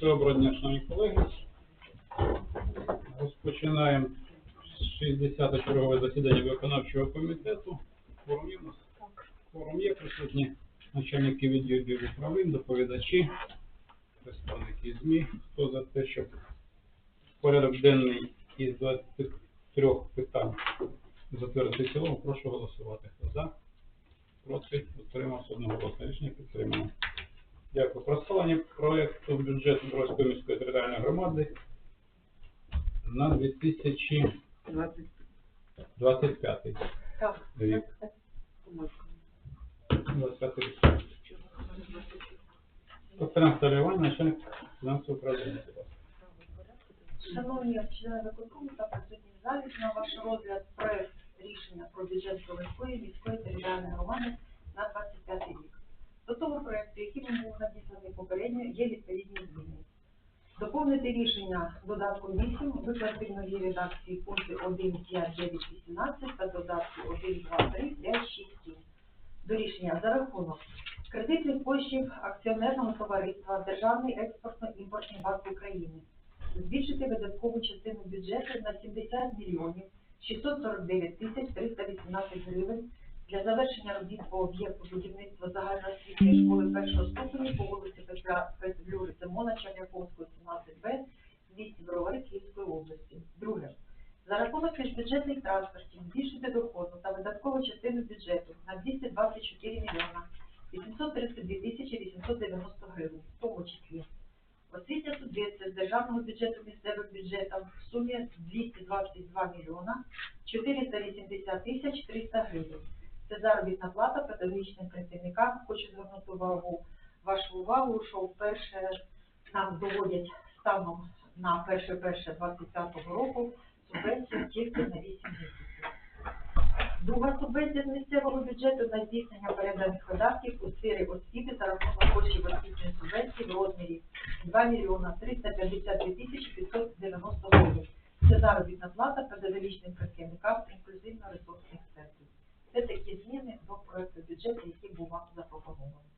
Доброго дня, шановні колеги. Розпочинаємо 60 чергове засідання виконавчого комітету. Форум є? Форум є присутні начальники відділів управлінь, доповідачі, представники ЗМІ. Хто за те, щоб порядок денний із 23 питань затвердити цілому, прошу голосувати. Хто за? Проти? Утримався одноголосно. Рішення підтримано. Дякую. Про схвалення проекту бюджету Бровської міської територіальної громади на 2025 рік. помилка. 25 рік. Тобто Наталія Іванівна, начальник фінансового управління. Шановні члени виконкому та присутні в залі, на ваш розгляд проект рішення про бюджет Бровської міської територіальної громади на 25 рік. До того проекту, який вам був надісланий попередньо, є відповідні зміни. Доповнити рішення додатком 8, викласти в новій редакції пункти 1, 5, 9, 18 та додатки 1, 2, 3, 5, 6, 7. До рішення за рахунок кредитних коштів акціонерного товариства Державний експортно-імпортний банк України збільшити видаткову частину бюджету на 70 мільйонів 649 тисяч 318 гривень для завершення робіт по об'єкту будівництва загальноосвітньої школи першого ступеню по вулиці Петра Петлюри Симона Черняковського, 17Б, місті Бровари Київської області. Друге. За рахунок міжбюджетних транспортів збільшити доходну та видаткову частину бюджету на 224 мільйона 832 тисячі 890 гривень, в тому числі Освітня субвенція з державного бюджету місцевим бюджетам в сумі 222 мільйона 480 тисяч 300 гривень. Це заробітна плата педагогічним працівникам. Хочу звернути увагу вашу увагу, що вперше нам доводять станом на 1.1.25 року субвенцію тільки на 8 місяців. Друга субвенція з місцевого бюджету на здійснення переданих видатків у сфері освіти за рахунок коштів освітньої субвенції в розмірі 2 мільйона 352 тисячі 590 гривень. Це заробітна плата педагогічним працівникам інклюзивно-ресурсних центрів. Це такі зміни до проекту бюджету, який був вам запропонований.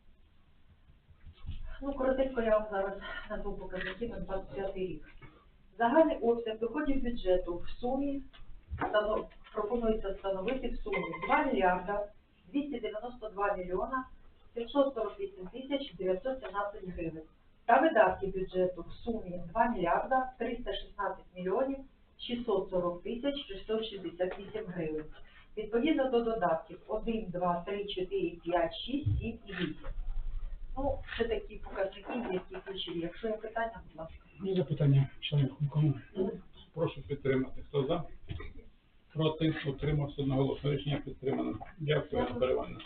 Ну, коротенько я вам зараз назву показники на 25 рік. Загальний обсяг доходів бюджету в сумі пропонується встановити в сумі 2 мільярда 292 мільйона 748 тисяч 917 гривень. Та видатки бюджету в сумі 2 мільярда 316 мільйонів 640 тисяч 668 гривень. Відповідно до додатків 1, 2, 3, 4, 5, 6, 7 і 8. Ну, це такі показники, які ключові. Якщо є питання, будь ласка. Є запитання членів виконкому? Прошу підтримати. Хто за? Проти? Утримався одноголосно. Рішення підтримано. Дякую, Наталія Іванівна.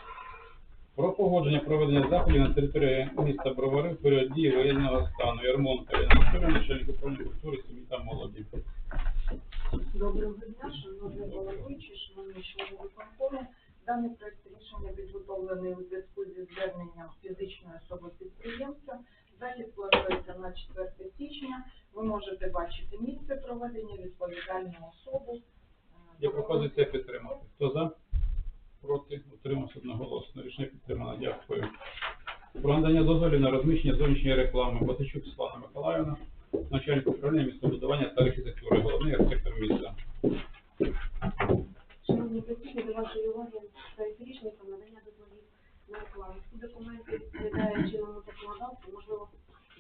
Про погодження проведення заходів на території міста Бровари в період дії воєнного стану. Ярмонка Ірина Анатолійовна, начальник управління культури, сім'ї та молоді. Доброго дня, шановні головуючі, шановні члени виконкому. Даний проект рішення підготовлений у зв'язку зі зверненням фізичної особи підприємця. Захід планується на 4 січня. Ви можете бачити місце проведення, відповідальну особу. Е, Є пропозиція підтримати. Хто за? Проти? Утримався одноголосно. Рішення підтримано. Дякую. Про надання дозволів на розміщення зовнішньої реклами. Батичук Світлана Миколаївна, начальник управління містобудування та архітектури, головний архітектор міста. Шановні присутні, до вашої уваги проект рішення про надання дозволів на рекламу. Ці документи відповідають чинному законодавству, можливо,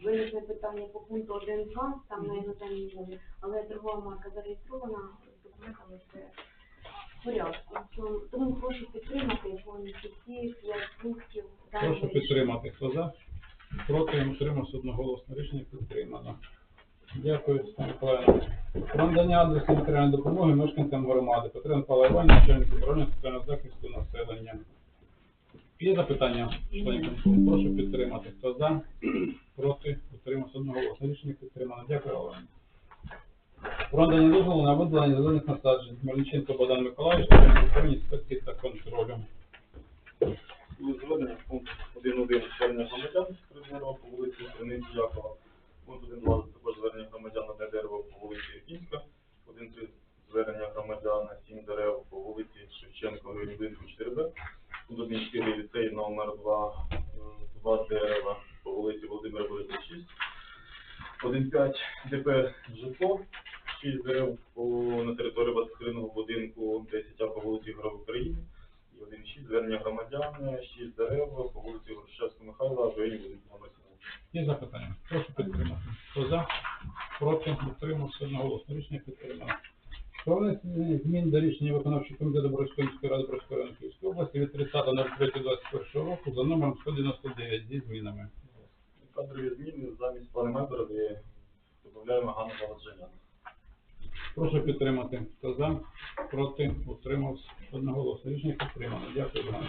виникне питання по пункту 1.2, там на іноземній мові, але торгова марка зареєстрована, з документами все в порядку. Тому- прошу підтримати повністю всі п'ять пунктів даного Прошу рішення. підтримати. Хто за? Проти? Утримався одноголосно. Рішення підтримано. Дякую, Миколаївна. Про надання адресу матеріальної допомоги мешканцям громади. Петро Павла Іванівна, начальник управління соціального захисту населення. Є запитання? членів? Прошу підтримати. Хто за? Проти? Утримався одноголосно. Рішення підтримано. Дякую, Олена. Про надання дозволу на видалення зелених насаджень. Мельниченко Богдан Миколаївич, начальник інспекції та контролю. Були зведені в пункт 1.1 звернення громадян з дерева по вулиці Криниці Якова. Пункт 1.2 також звернення громадян на дерево по вулиці Кінська. 1.3 звернення громадян на 7 дерев по вулиці Шевченко, районі Блинку 4Б. Пункт 1.4 ліцей номер 2, 2 дерева по вулиці Володимира Велика 6. 1.5 ДП житло, 6 дерев по, на території 23 будинку, 10 а по вулиці Гров України, і 1.6 звернення громадян, 6 дерев по вулиці Грушевського Михайла, в районі будинку номер 17. Є запитання? Прошу підтримати. Хто за? Проти? Утримався одноголосно. Рішення підтримано. Про змін до рішення виконавчого комітету Борської міської ради Борської району Київської області від 30.03.21 року за номером 199 зі змінами. Кадрові зміни замість де додаємо Ганну Володженян. Прошу підтримати. Хто за? Проти? Утримався одноголосно. Рішення підтримано. Дякую, Іван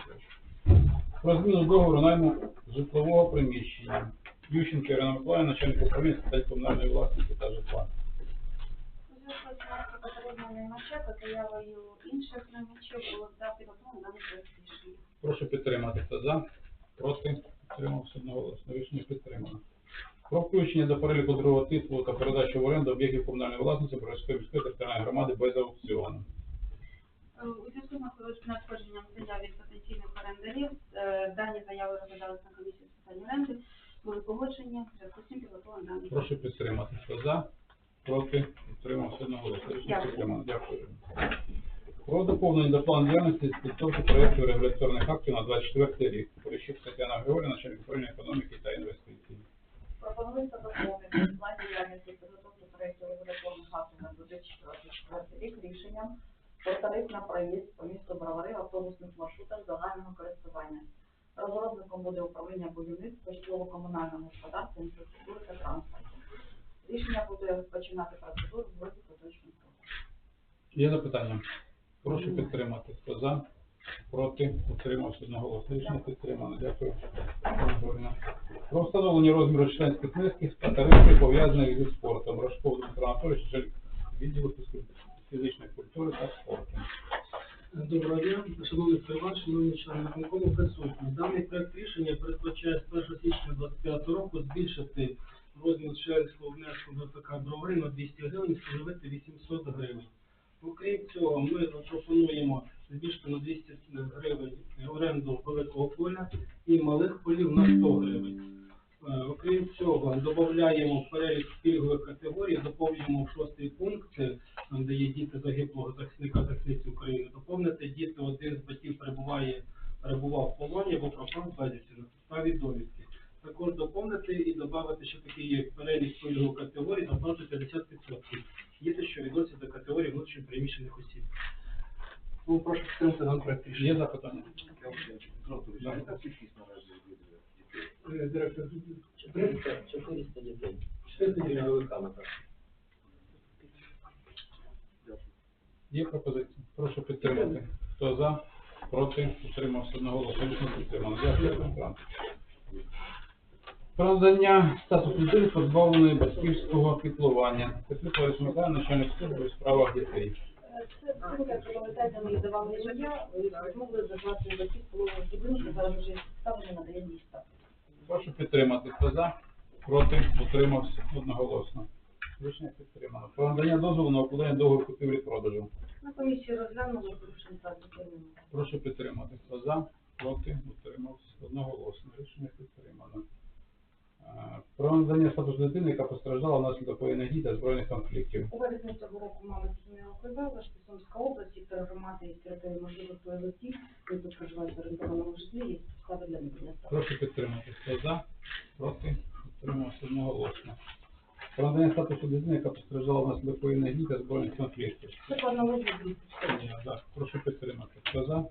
Про зміну договору найму житлового приміщення. Ющенко Ірина Миколаївна, начальник управління з питань комунальної власності та житла. У зв'язку з маркою попереднього наймача та заявою інших наймачів було здати готовий даний рішення. Прошу підтримати. Хто за? Проти? Утримався одноголосно. Рішення підтримано. Про включення до переліку другого титулу та передачу в оренду об'єктів комунальної власності Борської міської територіальної громади без аукціону. Е, У зв'язку з надходженням заяв від потенційних орендарів, е, дані заяви розглядалися на комісії з питань оренди, були погоджені, в зв'язку з цим підготовлено даний проект. Прошу підтримати. Хто за? Проти? Утримався одноголосно. Рішення Дякую. підтримано. Дякую. Про доповнення до плану діяльності з підготовки проєкту регуляторних актів на 24 рік. Поріщук Тетяна Григорівна, начальник управління економіки та інвестицій. Пропонується доповнити план діяльності з підготовки проєкту регуляторних актів на 2024 рік рішенням про тариф на проїзд по місту Бровари в автобусних маршрутах загального користування. Розробником буде управління будівництва, житлово-комунального господарства, інфраструктури та транспорту. Рішення буде починати процедуру в році поточних років. Є запитання? Прошу підтримати. Хто за? Проти? Утримався одноголосно. Рішення підтримано. Дякую. Про встановлення розміру членських внесків та тарифів, пов'язаних зі спортом. Рожков Дмитро Анатолійович, начальник відділу фізичної культури та спорту. Доброго дня, шановний Іван, шановні члени виконкому присутні. Даний проект рішення передбачає з 1 січня 2025 року збільшити розмір членського внеску до ПК Бровари на 200 гривень встановити 800 гривень. Окрім цього, ми пропонуємо збільшити на 200 гривень оренду великого поля і малих полів на 100 гривень. Е, Окрім цього, додаємо перелік пільгових категорій, доповнюємо шостий пункт, там, де є діти загиблого захисника захисниці України, доповнити діти один з батьків перебуває, перебував в полоні або пропав безвісті на підставі довідки. Також доповнити і додати, що такий є перелік пільгових категорій, доплати 50%. Діти, що відносяться до категорії внутрішньо переміщених осіб. Ну, прошу підтримати нам проект рішення. Є запитання? Е, Директор, 400, 400 дітей. 400 дітей. Є пропозиції? Прошу підтримати. Хто за? Проти? Утримався. Рішення підтримано. Дякую. Про надання статусу дитини, позбавленої батьківського піклування. Петлюк Лариса Михайловна, начальник служби у справах дітей. Це спілка комітету ми давали ім'я, змогли зазнати батьків будинку, зараз вже ставлення надає міста. Прошу підтримати. Хто за? Проти? Утримався одноголосно. Рішення підтримано. Про надання дозволу на укладання договору купівлі-продажу. На комісії розглянули порушення та підтримали. Прошу підтримати. Хто за? Проти? Утримався одноголосно. Рішення підтримано. Про надання статусу дитини, яка постраждала внаслідок воєнних дій та збройних конфліктів. У вересні цього року мама змінила ОКБ, Сумська область, сектор громади із території можливих осіб, які проживають в орендованому житлі, є підстави для надання статусу. Прошу підтримати. Хто за? Проти? Утримався одноголосно. Про надання статусу дитини, яка постраждала внаслідок воєнних дій та збройних конфліктів. Це по аналогії так, Прошу підтримати. Хто за?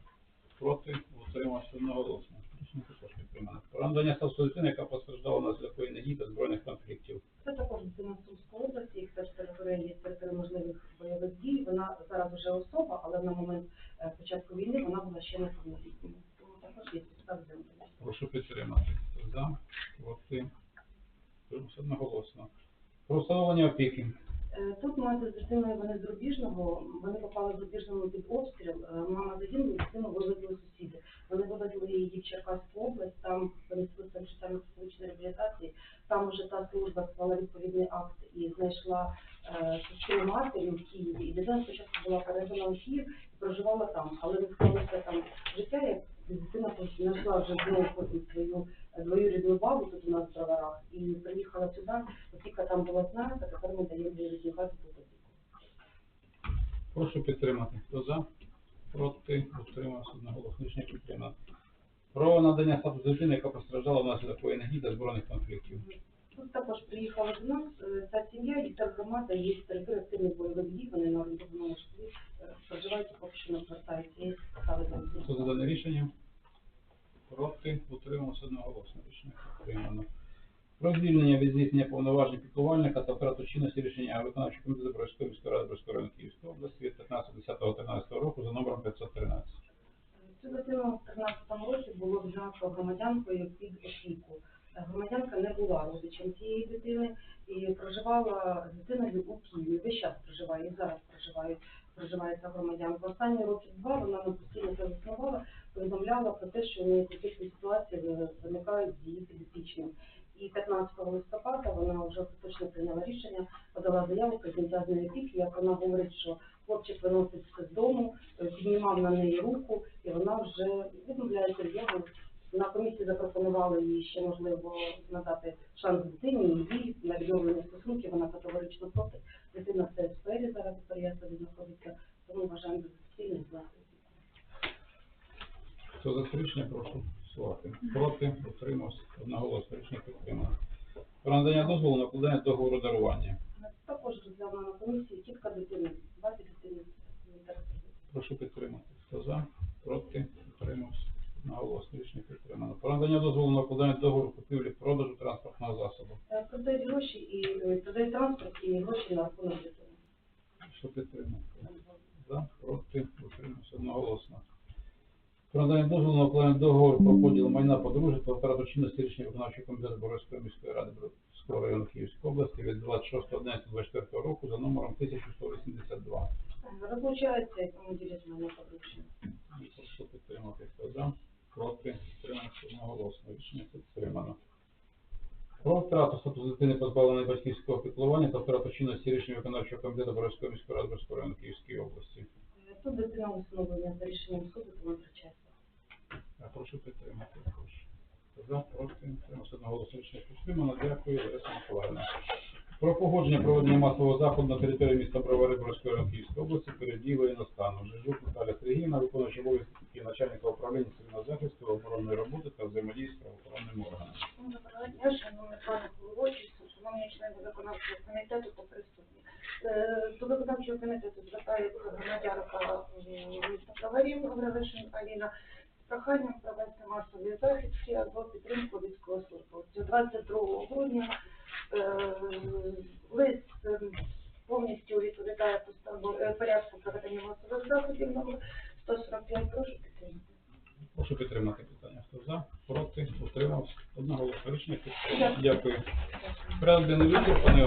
Проти? Утримався одноголосно. Рішення також. Про надання статусу дитини, яка постраждала внаслідок воєнних дій та збройних конфліктів. Це також дитина з Сумської області, їх теж територія є територія можливих бойових дій. Вона зараз вже особа, але на момент е, початку війни вона була ще неповнолітньою. Тому також є підстави для надання. Прошу підтримати. Хто за? Проти? Одноголосно. Про встановлення опіки. Е, Тут мати з дитиною вони з Рубіжного, вони попали з Рубіжного під обстріл, е, мама загинула, дитину вивезли сусіди. Вони вивезли її в Черкаську область, там перенесли соціально психологічної реабілітації, там уже та служба склала відповідний акт і знайшла е, сестру матері в Києві. І дитина спочатку була передана у Київ і проживала там, але не склалося там життя, як дитина знайшла вже знову потім свою е, двоюрідну бабу тут у нас в Броварах і приїхала сюди, Опіка там була знята, тепер ми даємо двоюрідній базі тут опіку. Прошу підтримати. Хто за? Проти? Утримався одноголосно. Рішення підтримано. Про надання статусу дитини, яка постраждала внаслідок воєнних дій та збройних конфліктів. Тут також приїхала до нас е, ця сім'я і ця громада є територія активних бойових дій, вони на орієнтовному житлі е, проживають і поки що не звертаються. За рішення? Проти? Утримався одноголосно. Рішення підтримано. Про звільнення від здійснення повноважень піклувальника та втрату чинності рішення виконавчого комітету Бродської міської ради Бродського району Київської області від 15.10.13 року за номером 513. Цю дитину в 13 році було взято громадянкою під опіку. Громадянка не була родичем цієї дитини і проживала з дитиною у Києві. Весь час проживає, і зараз проживає, проживає ця громадянка. Останні роки два вона що у неї конфліктні ситуації ви- виникають з її. І 15 листопада вона вже точно прийняла рішення, подала заяву про зняття з неї опіки, як вона говорить, що хлопчик виносить з дому, піднімав на неї руку, і вона вже відмовляється від нього. На комісії запропонували їй ще можливо надати шанс дитині їй на відновлення стосунків. Вона категорично проти. Дитина в цій сфері зараз в знаходиться, тому вважаємо за знати. Хто за рішення, прошу голосувати. Проти? Утримався одноголосно. Рішення підтримано. Про надання дозволу на укладання договору дарування. Також розглянула на комісії тітка дитини, базі дитини. Прошу підтримати. Хто за? Проти? Утримався. Одноголосно. Рішення підтримано. Про надання дозволу на укладання договору купівлі-продажу транспортного засобу. Е, Продають гроші і е, продають транспорт і гроші на рахунок дитини. Прошу підтримати. За, проти, утримався одноголосно. Про надання дозволу на укладення договору про поділ майна подружжя та втрату чинності рішення виконавчого комітету Боровської міської ради Бродського району Київської області від 26.11.24 року за номером 1182. Розлучаються і тому ділять мене подручні. Прошу підтримати. Хто за, проти, утримався одноголосно. Рішення підтримано. Про втрату статусу дитини позбавленої батьківського піклування та втрату чинності рішення виконавчого комітету Боровської міської ради Бродського району Київської області. Е, Тут дитина усиновлення за рішенням суду, тому втрачається. Прошу підтримати. Прошу. За, проти, одноголосно рішення підтримано. Дякую, Лариса Миколаївна. Про погодження проведення масового заходу на території міста Бровари Борської району області перед дією воєнного стану. Жижук Наталя Сергіївна, виконуючи обов'язки начальника управління цивільного захисту, оборонної роботи та взаємодії з правоохоронним органом. Доброго дня, шановний пане головуючий, шановні члени виконавчого комітету та присутні. Е, До виконавчого комітету звертається громадянка міста Каварів Гаврилишин Аліна проханням провести масові західки або підтримку військовослужбовців. 22 грудня е, лист е, повністю відповідає постанову е, порядку проведення масових заходів номер 145. Прошу підтримати. Прошу підтримати питання. Хто за, проти, утримався. Одноголосно рішення підтримано. Дякую. Порядок денний вичерпаний.